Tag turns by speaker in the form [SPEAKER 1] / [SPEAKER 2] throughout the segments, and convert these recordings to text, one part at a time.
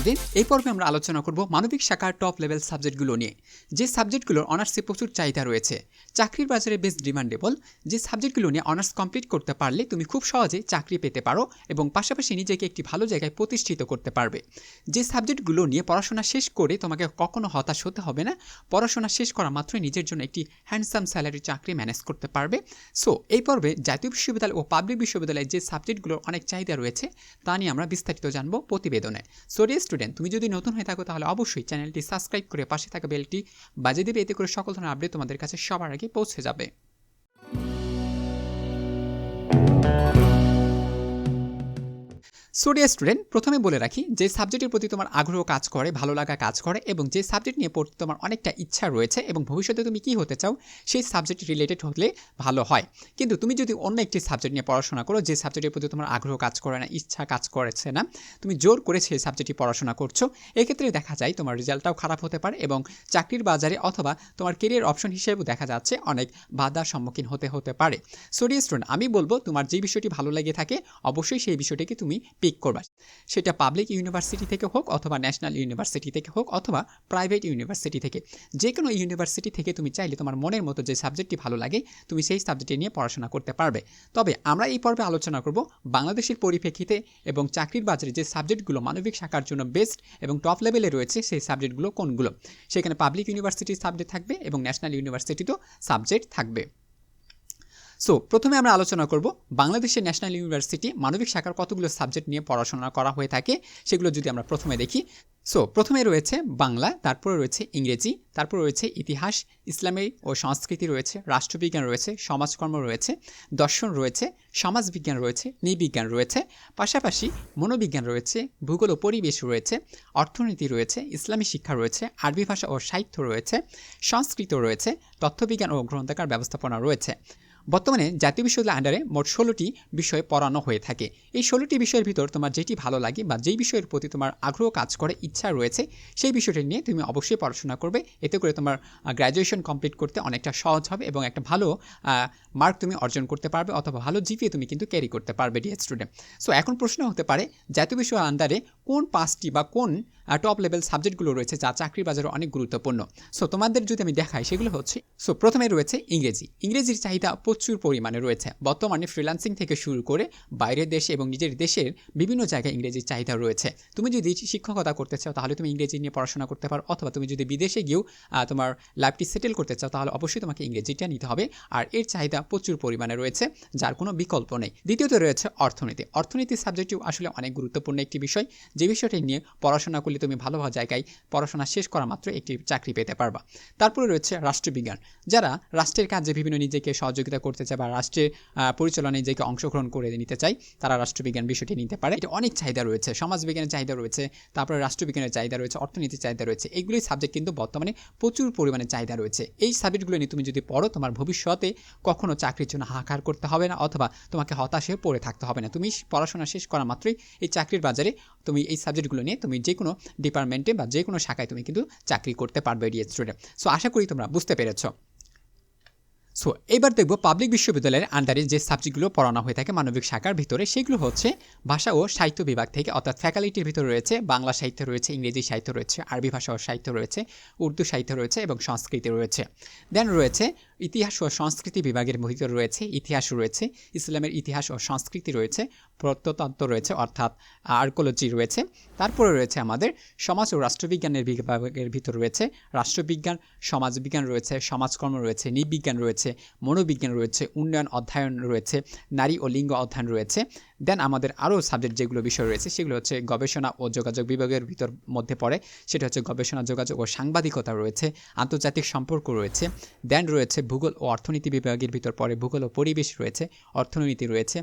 [SPEAKER 1] Student এই পর্বে আমরা আলোচনা করব মানবিক শাখার টপ লেভেল সাবজেক্টগুলো নিয়ে। যে সাবজেক্টগুলোর অনার্সে প্রচুর চাহিদা রয়েছে, চাকরির বাজারে বেশ ডিমান্ডেবল যে সাবজেক্টগুলো নিয়ে অনার্স কমপ্লিট করতে পারলে তুমি খুব সহজে চাকরি পেতে পারো এবং পাশাপাশি নিজেকে একটি ভালো জায়গায় প্রতিষ্ঠিত করতে পারবে। যে সাবজেক্টগুলো নিয়ে পড়াশোনা শেষ করে তোমাকে কখনো হতাশ হতে হবে না, পড়াশোনা শেষ করা মাত্রই নিজের জন্য একটি হ্যান্ডসাম স্যালারি চাকরি ম্যানেজ করতে পারবে। সো এই পর্বে জাতীয় বিশ্ববিদ্যালয় ও পাবলিক বিশ্ববিদ্যালয়ের যে সাবজেক্টগুলোর অনেক চাহিদা রয়েছে, তা নিয়ে আমরা বিস্তারিত জানব প্রতিবেদনে। সো ডিয়ার স্টুডেন্ট, তুমি যদি নতুন হয়ে থাকো তাহলে অবশ্যই চ্যানেলটি সাবস্ক্রাইব করে পাশে থাকা বেলটি বাজিয়ে দেবে, এতে করে সকল ধরনের আপডেট তোমাদের কাছে সবার আগে পৌঁছে যাবে। সো ডিয়ার স্টুডেন্ট প্রথমে বলে রাখি, যে সাবজেক্টের প্রতি তোমার আগ্রহ কাজ করে, ভালো লাগা কাজ করে, এবং যে সাবজেক্ট নিয়ে পড়তে তোমার অনেকটা ইচ্ছা রয়েছে, এবং ভবিষ্যতে তুমি কি হতে চাও, সেই সাবজেক্ট রিলেটেড হলে ভালো হয়। কিন্তু তুমি যদি অন্য একটি সাবজেক্ট নিয়ে পড়াশোনা করো, যে সাবজেক্টের প্রতি তোমার আগ্রহ কাজ করে না, ইচ্ছা কাজ করেছে না, তুমি জোর করে সেই সাবজেক্টটি পড়াশোনা করছ, এক্ষেত্রে দেখা যায় তোমার রেজাল্টটাও খারাপ হতে পারে, এবং চাকরির বাজারে অথবা তোমার কেরিয়ার অপশন হিসেবেও দেখা যাচ্ছে অনেক বাধার সম্মুখীন হতে হতে পারে। সো ডিয়ার স্টুডেন্ট আমি বলব, তোমার যে বিষয়টি ভালো লেগে থাকে, অবশ্যই সেই বিষয়টিকে তুমি পিক করবা। সেটা পাবলিক ইউনিভার্সিটি থেকে হোক অথবা ন্যাশনাল ইউনিভার্সিটি থেকে হোক অথবা প্রাইভেট ইউনিভার্সিটি থেকে। যে কোনো ইউনিভার্সিটি থেকে তুমি চাইলে তোমার মনের মতো যে সাবজেক্টটি ভালো লাগে, তুমি সেই সাবজেক্টে নিয়ে পড়াশোনা করতে পারবে। তবে আমরা এই পর্বে আলোচনা করব বাংলাদেশের পরিপ্রেক্ষিতে এবং চাকরির বাজারে যে সাবজেক্টগুলো মানবিক শাখার জন্য বেস্ট এবং টপ লেভেলে রয়েছে সেই সাবজেক্টগুলো কোনগুলো? সেখানে পাবলিক ইউনিভার্সিটির সাবজেক্ট থাকবে এবং ন্যাশনাল ইউনিভার্সিটিতেও সাবজেক্ট থাকবে। সো প্রথমে আমরা আলোচনা করব বাংলাদেশের ন্যাশনাল ইউনিভার্সিটি মানবিক শাখার কতগুলো সাবজেক্ট নিয়ে পড়াশোনা করা হয়ে থাকে, সেগুলো যদি আমরা প্রথমে দেখি। সো প্রথমে রয়েছে বাংলা, তারপরে রয়েছে ইংরেজি, তারপর রয়েছে ইতিহাস, ইসলামী ও সংস্কৃতি রয়েছে, রাষ্ট্রবিজ্ঞান রয়েছে, সমাজকর্ম রয়েছে, দর্শন রয়েছে, সমাজবিজ্ঞান রয়েছে, নৃবিজ্ঞান রয়েছে, পাশাপাশি মনোবিজ্ঞান রয়েছে, ভূগোল ও পরিবেশ রয়েছে, অর্থনীতি রয়েছে, ইসলামী শিক্ষা রয়েছে, আরবি ভাষা ও সাহিত্য রয়েছে, সংস্কৃত রয়েছে, তথ্যবিজ্ঞান ও গ্রন্থাগার ব্যবস্থাপনা রয়েছে। বর্তমানে জাতীয় বিশ্ববিদ্যালয়ের আন্ডারে মোট ষোলোটি বিষয় পড়ানো হয়ে থাকে। এই ষোলোটি বিষয়ের ভিতর তোমার যেটি ভালো লাগে বা যেই বিষয়ের প্রতি তোমার আগ্রহ কাজ করে ইচ্ছা রয়েছে, সেই বিষয়টি নিয়ে তুমি অবশ্যই পড়াশোনা করবে। এতে করে তোমার গ্র্যাজুয়েশন কমপ্লিট করতে অনেকটা সহজ হবে এবং একটা ভালো মার্ক তুমি অর্জন করতে পারবে অথবা ভালো জিপিএ তুমি কিন্তু ক্যারি করতে পারবে ডিএস স্টুডেন্ট সো এখন প্রশ্ন হতে পারে, জাতীয় বিশ্ববিদ্যালয়ের আন্ডারে কোন পাঁচটি বা কোন টপ লেভেল সাবজেক্টগুলো রয়েছে যা চাকরির বাজারে অনেক গুরুত্বপূর্ণ? সো তোমাদের যদি আমি দেখাই, সেগুলো হচ্ছে সো প্রথমে রয়েছে ইংরেজি। ইংরেজির চাহিদা প্রচুর পরিমাণে রয়েছে। বর্তমানে ফ্রিল্যান্সিং থেকে শুরু করে বাইরের দেশে এবং নিজের দেশের বিভিন্ন জায়গায় ইংরেজির চাহিদা রয়েছে। তুমি যদি শিক্ষকতা করতে চাও, তাহলে তুমি ইংরেজি নিয়ে পড়াশোনা করতে পারো। অথবা তুমি যদি বিদেশে গিয়েও তোমার লাইফটি সেটেল করতে চাও, তাহলে অবশ্যই তোমাকে ইংরেজিটা নিতে হবে। আর এর চাহিদা প্রচুর পরিমাণে রয়েছে, যার কোনো বিকল্প নেই। দ্বিতীয়ত রয়েছে অর্থনীতি। অর্থনীতি সাবজেক্টটিও আসলে অনেক গুরুত্বপূর্ণ একটি বিষয় যে বিষয়টি নিয়ে পড়াশোনা করলে তুমি ভালো ভালো জায়গায় পড়াশোনা শেষ করা মাত্র একটি চাকরি পেতে পারবা। তারপরে রয়েছে রাষ্ট্রবিজ্ঞান। যারা রাষ্ট্রের কাজে বিভিন্ন নিজেকে সহযোগিতা করতে চায় বা রাষ্ট্রের পরিচালনায় নিজেকে অংশগ্রহণ করে নিতে চায়, তারা রাষ্ট্রবিজ্ঞান বিষয়টি নিতে পারে। এটা অনেক চাহিদা রয়েছে। সমাজবিজ্ঞানের চাহিদা রয়েছে, তারপরে রাষ্ট্রবিজ্ঞানের চাহিদা রয়েছে, অর্থনীতির চাহিদা রয়েছে। এইগুলোই সাবজেক্ট কিন্তু বর্তমানে প্রচুর পরিমাণে চাহিদা রয়েছে। এই সাবজেক্টগুলো নিয়ে তুমি যদি পড়ো, তোমার ভবিষ্যতে কখনো চাকরির জন্য হাহাকার করতে হবে না, অথবা তোমাকে হতাশ পড়ে থাকতে হবে না। তুমি পড়াশোনা শেষ করা মাত্রই এই চাকরির বাজারে তুমি এই সাবজেক্টগুলো নিয়ে তুমি যে কোনো ডিপার্টমেন্টে বা যে কোনো শাখায় তুমি কিন্তু চাকরি করতে পারবে ডিএস স্টুডেন্ট সো আশা করি তোমরা বুঝতে পেরেছ। সো এবার দেখব পাবলিক বিশ্ববিদ্যালয়ের আন্ডারে যে সাবজেক্টগুলো পড়ানো হয়ে থাকে মানবিক শাখার ভিতরে, সেগুলো হচ্ছে ভাষা ও সাহিত্য বিভাগ থেকে, অর্থাৎ ফ্যাকাল্টির ভিতরে রয়েছে, বাংলা সাহিত্য রয়েছে, ইংরেজি সাহিত্য রয়েছে, আরবি ভাষা ও সাহিত্য রয়েছে, উর্দু সাহিত্য রয়েছে এবং সংস্কৃতি রয়েছে। দেন রয়েছে ইতিহাস ও সংস্কৃতি বিভাগের ভিতরে রয়েছে, ইতিহাস রয়েছে, ইসলামের ইতিহাস ও সংস্কৃতি রয়েছে, প্রত্নতত্ত্ব রয়েছে, অর্থাৎ আর্কোলজি রয়েছে। তারপরে রয়েছে আমাদের সমাজ ও রাষ্ট্রবিজ্ঞানের বিভাগের ভিতর রয়েছে রাষ্ট্রবিজ্ঞান, সমাজবিজ্ঞান রয়েছে, সমাজকর্ম রয়েছে, নৃবিজ্ঞান রয়েছে, মনোবিজ্ঞান রয়েছে, উন্নয়ন অধ্যয়ন রয়েছে, নারী ও লিঙ্গ অধ্যয়ন রয়েছে। দেন আমাদের আরও সাবজেক্ট যেগুলো বিষয় রয়েছে, সেগুলো হচ্ছে গবেষণা ও যোগাযোগ বিভাগের ভিতর মধ্যে পড়ে। সেটা হচ্ছে গবেষণা, যোগাযোগ ও সাংবাদিকতা রয়েছে, আন্তর্জাতিক সম্পর্ক রয়েছে। দেন রয়েছে ভূগোল ও অর্থনীতি বিভাগের ভিতর পড়ে ভূগোল ও পরিবেশ রয়েছে, অর্থনীতি রয়েছে,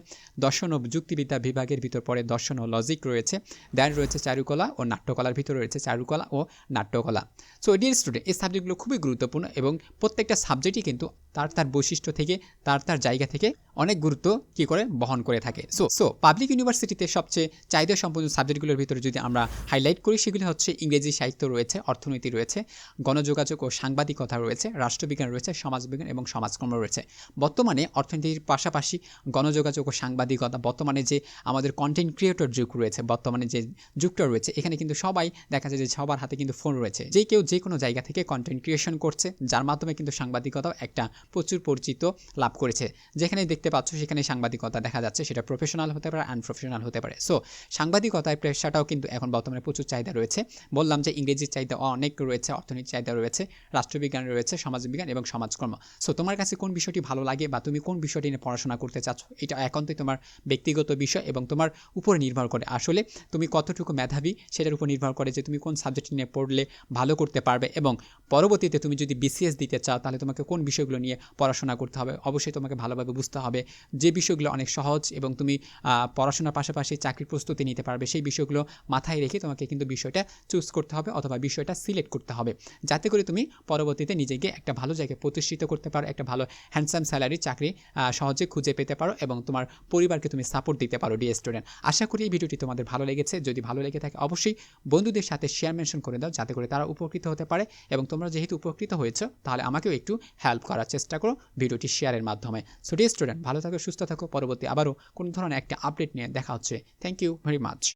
[SPEAKER 1] দর্শন ও যুক্তিবিদ্যা বিভাগের ভিতর পড়ে দর্শন ও লজিক রয়েছে দেন রয়েছে চারুকলা ও নাট্যকলার ভিতর রয়েছে চারুকলা ও নাট্যকলা। সো ডিয়ার স্টুডেন্ট এই সাবজেক্টগুলো খুবই গুরুত্বপূর্ণ এবং প্রত্যেকটা সাবজেক্টই কিন্তু তার তার বৈশিষ্ট্য থেকে, তার তার জায়গা থেকে অনেক গুরুত্ব কি করে বহন করে থাকে। সো সো পাবলিক ইউনিভার্সিটিতে সবচেয়ে চাহিদা সম্পন্ন সাবজেক্টগুলোর ভিতরে যদি আমরা হাইলাইট করি, সেগুলি হচ্ছে ইংরেজি সাহিত্য রয়েছে, অর্থনীতি রয়েছে, গণযোগাযোগ ও সাংবাদিকতা রয়েছে, রাষ্ট্রবিজ্ঞান রয়েছে, সমাজবিজ্ঞান এবং সমাজকর্ম রয়েছে। বর্তমানে অর্থনীতির পাশাপাশি গণযোগাযোগ ও সাংবাদিকতা, বর্তমানে যে আমাদের কন্টেন্ট ক্রিয়েটর যুগ রয়েছে, বর্তমানে যে যুগটা রয়েছে, এখানে কিন্তু সবাই দেখা যায় যে সবার হাতে কিন্তু ফোন রয়েছে। যে কেউ যে কোনো জায়গা থেকে কন্টেন্ট ক্রিয়েশন করছে, যার মাধ্যমে কিন্তু সাংবাদিকতাও একটা প্রচুর পরিচিত লাভ করেছে। যেখানে দেখতে পাচ্ছ সেখানে সাংবাদিকতা দেখা যাচ্ছে। সেটা প্রফেশনাল হতে পারে আনপ্রফেশনাল হতে পারে। সো সাংবাদিকতায় পেশাটাও কিন্তু এখন বর্তমানে প্রচুর চাহিদা রয়েছে। বললাম যে ইংরেজির চাহিদা অনেক রয়েছে, অর্থনীতির চাহিদা রয়েছে, রাষ্ট্রবিজ্ঞান রয়েছে, সমাজবিজ্ঞান এবং সমাজকর্ম। সো তোমার কাছে কোন বিষয়টি ভালো লাগে বা তুমি কোন বিষয়টি নিয়ে পড়াশোনা করতে চাচ্ছ? এটা একান্তই তোমার ব্যক্তিগত বিষয় এবং তোমার উপরে নির্ভর করে। আসলে তুমি কতটুকু মেধাবী সেটার উপর নির্ভর করে যে তুমি কোন সাবজেক্ট নিয়ে পড়লে ভালো করতে পারবে এবং পরবর্তীতে তুমি যদি বিসিএস দিতে চাও তাহলে তোমাকে কোন বিষয়গুলো নিয়ে পড়াশোনা করতে হবে। অবশ্যই তোমাকে ভালোভাবে বুঝতে হবে যে বিষয়গুলো অনেক সহজ এবং তুমি পড়াশোনার পাশাপাশি চাকরির প্রস্তুতি নিতে পারবে। সেই বিষয়গুলো মাথায় রেখে তোমাকে কিন্তু বিষয়টা চুজ করতে হবে অথবা বিষয়টা সিলেক্ট করতে হবে। যাতে করে তুমি পরবর্তীতে নিজেকে একটা ভালো জায়গায় প্রতিষ্ঠিত করতে পারো, একটা ভালো হ্যান্ডসাম স্যালারি চাকরি সহজে খুঁজে পেতে পারো এবং তোমার পরিবারকে তুমি সাপোর্ট দিতে পারো ডি স্টুডেন্ট আশা করি এই ভিডিওটি তোমাদের ভালো লেগেছে। যদি ভালো লেগে থাকে অবশ্যই বন্ধুদের সাথে শেয়ার মেনশন করে দাও, যাতে করে তারা উপকৃত হতে পারে এবং তোমরা যেহেতু উপকৃত হয়েছো, তাহলে আমাকেও একটু হেল্প করার চেষ্টা করো ভিডিওটি শেয়ারের মাধ্যমে। সো স্টুডেন্ট ভালো থাকো, সুস্থ থাকো। পরবর্তী আবারও কোনো ধরনের একটা আপডেট নিয়ে দেখা হচ্ছে। Thank you very much